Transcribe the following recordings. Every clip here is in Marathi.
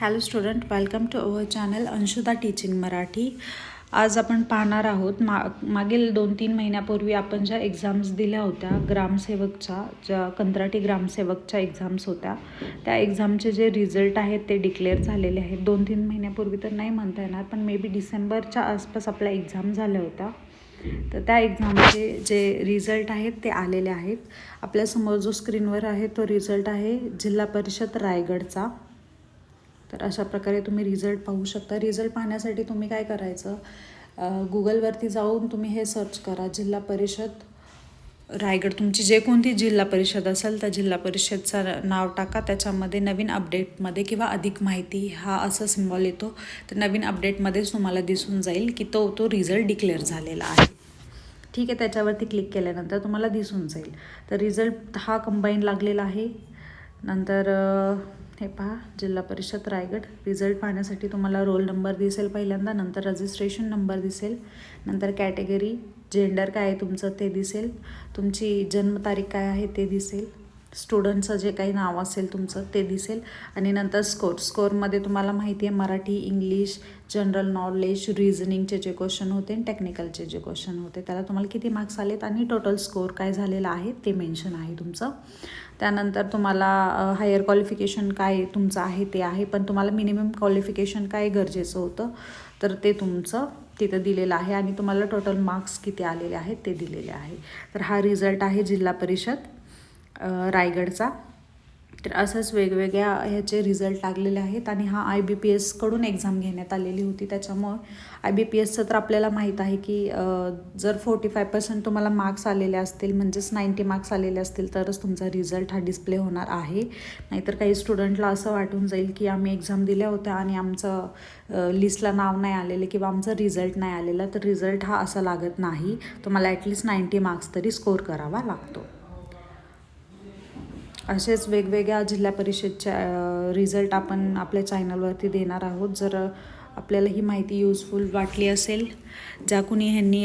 Hello student welcome to our channel Anshuda teaching Marathi. आज आपण पाहणार आहोत मा मागील दोन तीन महिन्यापूर्वी आपण ज्या एक्झाम्स दिल्या होत्या ग्रामसेवकच्या ज्या कंत्राटी ग्रामसेवकच्या एक्झाम्स होत्या त्या एक्झामचे जे रिझल्ट आहेत ते डिक्लेअर झालेले आहेत. दोन तीन महिन्यापूर्वी तर नाही म्हणता येणार पण मे बी डिसेंबरच्या आसपास आपल्या एक्झाम झाल्या होत्या. तर त्या एक्झामचे जे रिझल्ट आहेत ते आलेले आहेत. आपल्यासमोर जो स्क्रीनवर आहे तो रिझल्ट आहे जिल्हा परिषद रायगडचा. तर अशा प्रकारे तुम्ही रिझल्ट पाहू शकता. रिझल्ट पाहण्यासाठी तुम्ही काय करायचं? गुगलवरती जाऊन तुम्ही हे सर्च करा. जिल्हा परिषद रायगड. तुमची जे कोणती जिल्हा परिषद असेल त्या जिल्हा परिषदचं नाव टाका. त्याच्यामध्ये नवीन अपडेटमध्ये किंवा अधिक माहिती हा असा सिम्बॉल येतो. तर नवीन अपडेटमध्येच तुम्हाला दिसून जाईल की तो तो रिझल्ट डिक्लेअर झालेला आहे. ठीक आहे त्याच्यावरती क्लिक केल्यानंतर तुम्हाला दिसून जाईल. तर रिझल्ट हा कंबाईन लागलेला आहे. नंतर हे पहा जिल्हा परिषद रायगड. रिझल्ट पाहण्यासाठी तुम्हाला रोल नंबर दिसेल पहिल्यांदा नंतर रजिस्ट्रेशन नंबर दिसेल नंतर कॅटेगरी जेंडर काय आहे तुमचं ते दिसेल तुमची जन्मतारीख काय आहे ते दिसेल. स्टुडंटचं जे काही नाव असेल तुमचं ते दिसेल. आणि नंतर स्कोर स्कोरमध्ये तुम्हाला माहिती आहे मराठी इंग्लिश जनरल नॉलेज रिझनिंगचे जे क्वेश्चन होते आणि टेक्निकलचे जे क्वेश्चन होते. त्याला तुम्हाला किती मार्क्स आलेत आणि टोटल स्कोर काय झालेला आहे ते मेन्शन आहे तुमचं. त्यानंतर तुम्हाला हायर क्वालिफिकेशन काय तुमचं आहे ते आहे पण तुम्हाला मिनिमम क्वालिफिकेशन काय गरजेचं होतं तर ते तुमचं तिथं दिलेलं आहे. आणि तुम्हाला टोटल मार्क्स किती आलेले आहेत ते दिलेले आहे. तर हा रिझल्ट आहे जिल्हा परिषद. रायगडचा. तर असंच वेगवेगळ्या ह्याचे रिझल्ट लागलेले आहेत आणि हा आय बी पी एसकडून एक्झाम घेण्यात आलेली होती. त्याच्यामुळं आय बी पी एसचं तर आपल्याला माहीत आहे की जर फोर्टी फाय पर्सेंट तुम्हाला मार्क्स आलेले असतील म्हणजेच नाईंटी मार्क्स आलेले असतील तरच तुमचा रिझल्ट हा डिस्प्ले होणार आहे. नाहीतर काही स्टुडंटला असं वाटून जाईल की आम्ही एक्झाम दिल्या होत्या आणि आमचं लिस्टला नाव नाही आलेलं किंवा आमचा रिझल्ट नाही आलेला तर रिझल्ट हा असा लागत नाही. तुम्हाला ॲटलिस्ट नाईंटी मार्क्स तरी स्कोर करावा लागतो. असेच वेगवेगळ्या जिल्हा परिषदच्या रिझल्ट आपण आपल्या चॅनलवरती देणार आहोत. जर आपल्याला ही माहिती यूजफुल वाटली असेल ज्या कुणी ह्यांनी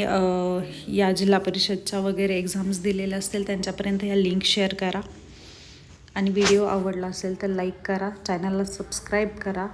या जिल्हा परिषदच्या वगैरे एक्झाम्स दिलेल्या असतील त्यांच्यापर्यंत ह्या लिंक शेअर करा. आणि व्हिडिओ आवडला असेल तर लाईक करा. चॅनलला सबस्क्राईब करा.